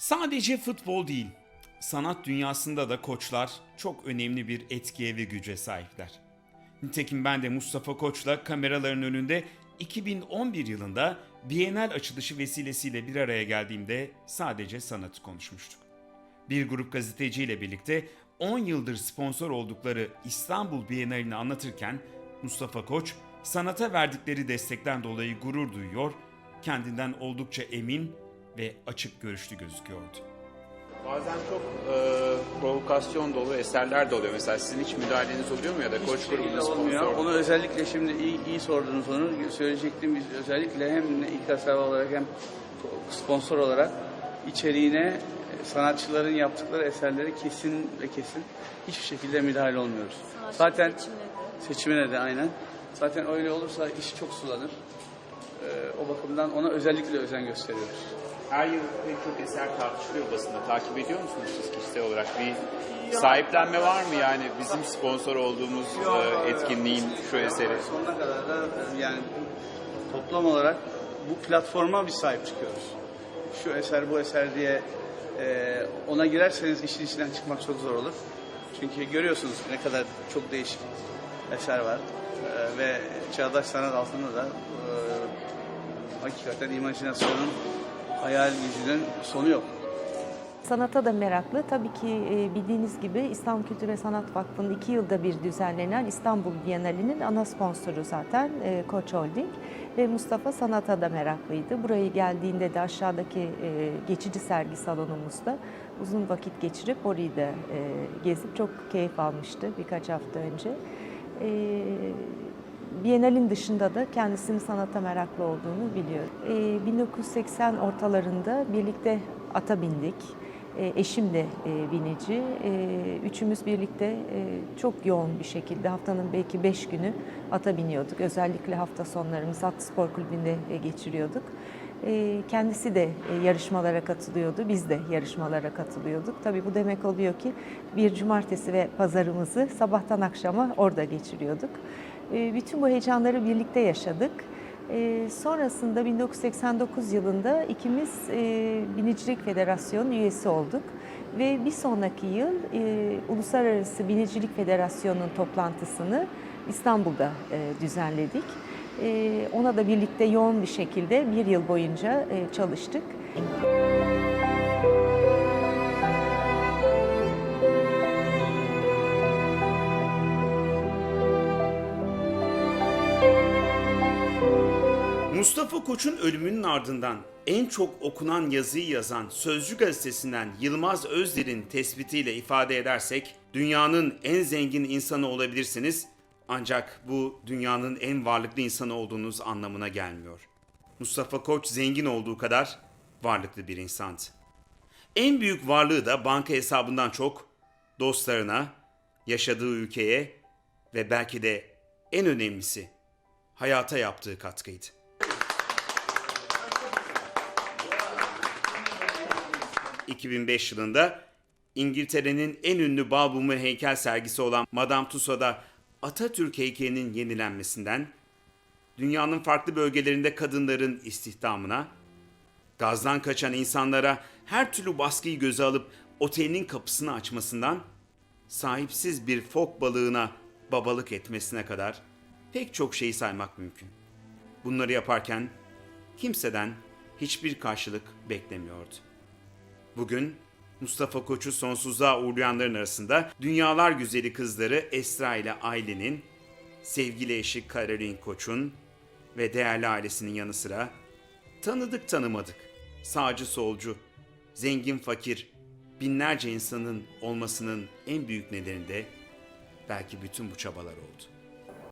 Sadece futbol değil, sanat dünyasında da koçlar çok önemli bir etkiye ve güce sahipler. Nitekim ben de Mustafa Koç'la kameraların önünde 2011 yılında Bienal açılışı vesilesiyle bir araya geldiğimde sadece sanatı konuşmuştuk. Bir grup gazeteciyle birlikte 10 yıldır sponsor oldukları İstanbul Bienalini anlatırken Mustafa Koç sanata verdikleri destekten dolayı gurur duyuyor, kendinden oldukça emin ve açık görüşlü gözüküyordu. Bazen çok e, provokasyon dolu eserler de oluyor. Mesela sizin hiç müdahaleniz oluyor mu ya da koç Hiçbir grubunun şekilde olmuyor. sponsor? Onu özellikle şimdi iyi, iyi sorduğunuz onu söyleyecektim. Biz özellikle hem ilk asar olarak hem sponsor olarak içeriğine sanatçıların yaptıkları eserleri kesin ve kesin hiçbir şekilde müdahale olmuyoruz. Sanatçı Zaten seçimine de. seçimine de aynen. Zaten öyle olursa iş çok sulanır. Ee, o bakımdan ona özellikle özen gösteriyoruz. Her yıl pek çok eser tartışılıyor basında. Takip ediyor musunuz siz kişisel olarak? Bir sahiplenme var mı yani bizim sponsor olduğumuz e, etkinliğin şu eseri? Sonuna kadar da e, yani toplam olarak bu platforma bir sahip çıkıyoruz. Şu eser bu eser diye e, ona girerseniz işin içinden çıkmak çok zor olur. Çünkü görüyorsunuz ne kadar çok değişik eser var. E, ve çağdaş sanat altında da e, hakikaten imajinasyonun, hayal gücünün sonu yok. Sanata da meraklı. Tabii ki e, bildiğiniz gibi İstanbul Kültür ve Sanat Vakfı'nın iki yılda bir düzenlenen İstanbul Bienalinin ana sponsoru zaten e, Koç Holding. Ve Mustafa sanata da meraklıydı. Buraya geldiğinde de aşağıdaki e, geçici sergi salonumuzda uzun vakit geçirip orayı da gezip çok keyif almıştı birkaç hafta önce. Bienalin dışında da kendisinin sanata meraklı olduğunu biliyorum. E, 1980 ortalarında birlikte ata bindik. E, eşim de e, binici. E, üçümüz birlikte e, çok yoğun bir şekilde haftanın belki beş günü ata biniyorduk. Özellikle hafta sonlarımızı at spor kulübünde e, geçiriyorduk. Kendisi de e, yarışmalara katılıyordu, biz de yarışmalara katılıyorduk. Tabii bu demek oluyor ki bir cumartesi ve pazarımızı sabahtan akşama orada geçiriyorduk. E, bütün bu heyecanları birlikte yaşadık. E, sonrasında 1989 yılında ikimiz e, Binicilik Federasyonu üyesi olduk. Ve bir sonraki yıl e, Uluslararası Binicilik Federasyonu'nun toplantısını İstanbul'da e, düzenledik. Ona da birlikte yoğun bir şekilde bir yıl boyunca çalıştık. Mustafa Koç'un ölümünün ardından en çok okunan yazıyı yazan Sözcü gazetesinden Yılmaz Özder'in tespitiyle ifade edersek dünyanın en zengin insanı olabilirsiniz ancak bu dünyanın en varlıklı insanı olduğunuz anlamına gelmiyor. Mustafa Koç zengin olduğu kadar varlıklı bir insandı. En büyük varlığı da banka hesabından çok dostlarına, yaşadığı ülkeye ve belki de en önemlisi hayata yaptığı katkıydı. ...2005 yılında İngiltere'nin en ünlü bal heykel sergisi olan Madame Tussauds'da Atatürk heykelinin yenilenmesinden... ...dünyanın farklı bölgelerinde kadınların istihdamına... ...gazdan kaçan insanlara her türlü baskıyı göze alıp otelinin kapısını açmasından... ...sahipsiz bir fok balığına babalık etmesine kadar pek çok şeyi saymak mümkün. Bunları yaparken kimseden hiçbir karşılık beklemiyordu. Bugün Mustafa Koç'u sonsuzluğa uğurlayanların arasında dünyalar güzeli kızları Esra ile Aylin'in, sevgili eşi Caroline Koç'un ve değerli ailesinin yanı sıra tanıdık tanımadık, sağcı solcu, zengin fakir, binlerce insanın olmasının en büyük nedeni de belki bütün bu çabalar oldu.